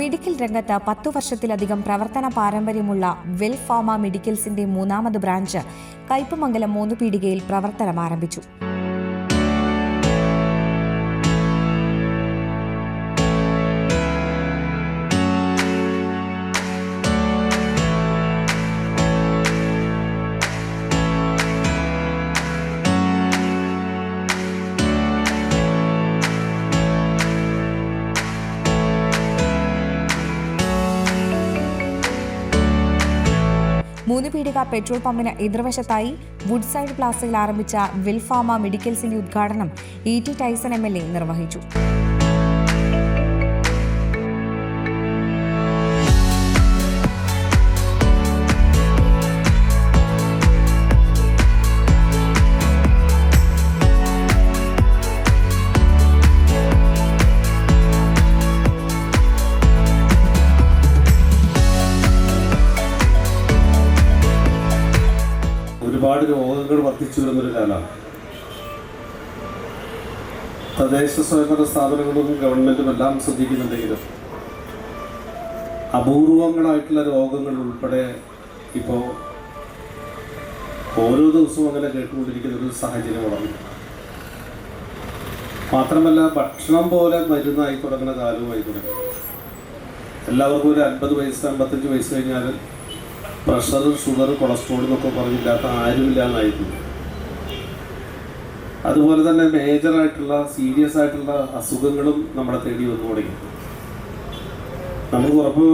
Medical രംഗത്ത് പത്തു വർഷത്തിലധികം പ്രവർത്തന പാരമ്പര്യമുള്ള വെൽ ഫാമ മെഡിക്കൽസിന്റെ മൂന്നാമത് ബ്രാഞ്ച് കയ്പമംഗലം മൂന്ന് പീടികയിൽ പ്രവർത്തനം ആരംഭിച്ചു പീടിക പെട്രോൾ പമ്പിന് എതിർവശത്തായി വുഡ് സൈഡ് പ്ലാസയിൽ ആരംഭിച്ച വിൽഫാമ മെഡിക്കൽസിന്റെ ഉദ്ഘാടനം ഇ ടി ടൈസൺ എ നിർവഹിച്ചു. ഒരുപാട് രോഗങ്ങൾ വർദ്ധിച്ചു വരുന്നൊരു കാലമാണ്. തദ്ദേശ സ്വയംഭരണ സ്ഥാപനങ്ങളും ഗവൺമെന്റും എല്ലാം ശ്രദ്ധിക്കുന്നുണ്ടെങ്കിലും അപൂർവങ്ങളായിട്ടുള്ള രോഗങ്ങൾ ഉൾപ്പെടെ ഇപ്പോൾ ഓരോ ദിവസവും അങ്ങനെ കേട്ടുകൊണ്ടിരിക്കുന്ന ഒരു സാഹചര്യം വളർന്നു മാത്രമല്ല ഭക്ഷണം പോലെ മരുന്നായി തുടങ്ങുന്ന കാലവുമായി തുടങ്ങി. എല്ലാവർക്കും ഒരു അൻപത് വയസ്സ് അമ്പത്തഞ്ച് വയസ്സ് കഴിഞ്ഞാൽ പ്രഷർ ഷുഗർ കൊളസ്ട്രോൾ എന്നൊക്കെ പറഞ്ഞില്ലാത്ത ആരുമില്ല എന്നായിരുന്നു അതുപോലെ തന്നെ മേജർ ആയിട്ടുള്ള സീരിയസ് ആയിട്ടുള്ള അസുഖങ്ങളും നമ്മളെ തേടി വന്നു തുടങ്ങി. നമുക്ക് ഉറപ്പ്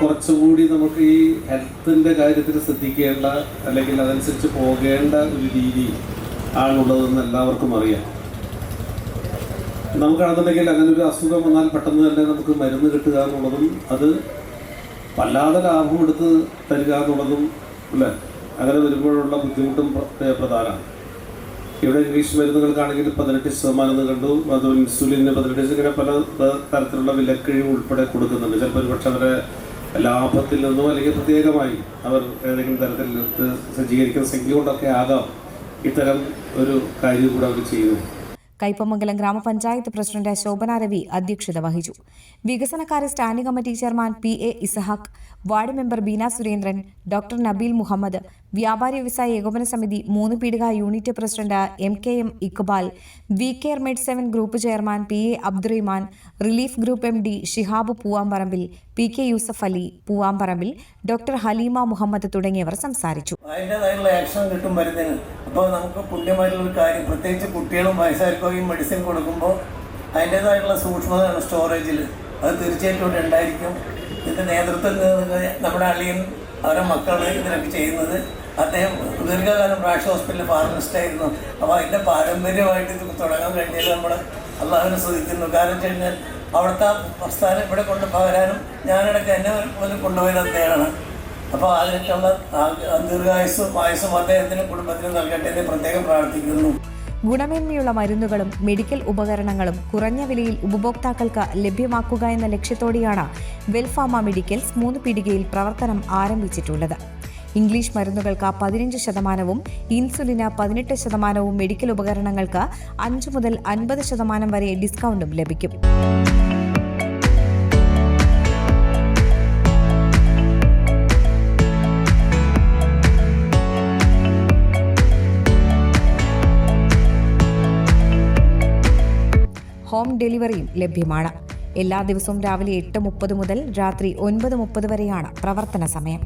കുറച്ചുകൂടി നമുക്ക് ഈ ഹെൽത്തിന്റെ കാര്യത്തിൽ ശ്രദ്ധിക്കേണ്ട അല്ലെങ്കിൽ അതനുസരിച്ച് പോകേണ്ട ഒരു രീതി ആണുള്ളതെന്ന് എല്ലാവർക്കും അറിയാം. നമുക്കാണെന്നുണ്ടെങ്കിൽ അങ്ങനെ ഒരു അസുഖം വന്നാൽ പെട്ടെന്ന് തന്നെ നമുക്ക് മരുന്ന് കിട്ടുക എന്നുള്ളതും അത് വല്ലാതെ ലാഭം എടുത്ത് തരിക എന്നുള്ളതും അല്ലേ? അങ്ങനെ വരുമ്പോഴുള്ള ബുദ്ധിമുട്ടും പ്ര- പ്രധാനമാണ്. ഇവിടെ ഇംഗ്ലീഷ് മരുന്നുകൾക്കാണെങ്കിൽ പതിനെട്ട് ശതമാനം കണ്ടു. അത് ഇൻസുലിന് പതിനെട്ട് ഇങ്ങനെ പല തരത്തിലുള്ള വിലക്കിഴിവ് ഉൾപ്പെടെ കൊടുക്കുന്നുണ്ട്. ചിലപ്പോൾ ഒരു പക്ഷെ അവരെ ലാഭത്തിൽ നിന്നോ അല്ലെങ്കിൽ പ്രത്യേകമായി അവർ ഏതെങ്കിലും തരത്തിൽ സജ്ജീകരിക്കുന്ന സംഖ്യ കൊണ്ടൊക്കെ ആകാം ഇത്തരം ഒരു കാര്യം കൂടെ അവർ ചെയ്യുന്നു കയ്പമംഗലം ഗ്രാമപഞ്ചായത്ത് പ്രസിഡന്റ് ശോഭന രവി അധ്യക്ഷത വഹിച്ചു. വികസനകാര്യ standing committee chairman P A Ishaq ward member Beena Surendran doctor Nabeel Muhammad വ്യാപാരി വ്യവസായ ഏകോപന സമിതി Moonnupeedika unit president M K M Iqbal V care med seven group chairman P A Abdurahiman relief group M D Shihab Poovamparambil P K Yusuf Ali Poovamparambil doctor Haleema Muhammad തുടങ്ങിയവർ സംസാരിച്ചു. അതിന്റെതായുള്ള action കിട്ടും മരുന്നിന് അപ്പോൾ നമുക്ക് പുണ്യമായിട്ടുള്ള കാര്യം പ്രത്യേകിച്ച് കുട്ടികളും വയസ്സാർക്കും ഈ മെഡിസിൻ കൊടുക്കുമ്പോൾ അതിന്റെതായിട്ടുള്ള സൂക്ഷ്മതയാണ് സ്റ്റോറേജിൽ അത് തീർച്ചയായിട്ടും ഇവിടെ ഉണ്ടായിരിക്കും. ഇതിന്റെ നേതൃത്വം നിന്ന് നമ്മുടെ അളിയൻ അവരെ മക്കൾ ഇതിനൊക്കെ ചെയ്യുന്നത്. അദ്ദേഹം ദീർഘകാലം റാഷ് ഹോസ്പിറ്റലിൽ ഫാർമസിസ്റ്റ് ആയിരുന്നു. അപ്പോൾ അതിന്റെ പാരമ്പര്യമായിട്ട് ഇത് തുടങ്ങാൻ കഴിഞ്ഞാൽ നമ്മൾ അള്ളാഹുവിനെ ശ്രദ്ധിക്കുന്നു. കാരണം വെച്ച് കഴിഞ്ഞാൽ അവിടുത്തെ പ്രസ്ഥാനം ഇവിടെ കൊണ്ട് പകരാനും ഞാനിടയ്ക്ക് എന്നെ പോലും കൊണ്ടുപോയത് അദ്ദേഹമാണ്. അപ്പോൾ അതിനൊക്കെയുള്ള ദീർഘായുസും ആയുസ്സും അദ്ദേഹത്തിനും കുടുംബത്തിനും നൽകട്ടെ എന്ന് പ്രത്യേകം പ്രാർത്ഥിക്കുന്നു. ഗുണമേന്മയുള്ള മരുന്നുകളും മെഡിക്കൽ ഉപകരണങ്ങളും കുറഞ്ഞ വിലയിൽ ഉപഭോക്താക്കൾക്ക് ലഭ്യമാക്കുക എന്ന ലക്ഷ്യത്തോടെയാണ് വെൽഫാമ മെഡിക്കൽസ് മൂന്ന് പീടികയിൽ പ്രവർത്തനം ആരംഭിച്ചിട്ടുള്ളത്. ഇംഗ്ലീഷ് മരുന്നുകൾക്ക് പതിനഞ്ച് ശതമാനവും ഇൻസുലിന് പതിനെട്ട് ശതമാനവും മെഡിക്കൽ ഉപകരണങ്ങൾക്ക് അഞ്ച് മുതൽ അൻപത് ശതമാനം വരെ ഡിസ്കൗണ്ടും ലഭിക്കും. ഹോം ഡെലിവറിയും ലഭ്യമാണ്. എല്ലാ ദിവസവും രാവിലെ എട്ട് മുപ്പത് മുതൽ രാത്രി ഒൻപത് മുപ്പത് വരെയാണ് പ്രവർത്തന സമയം.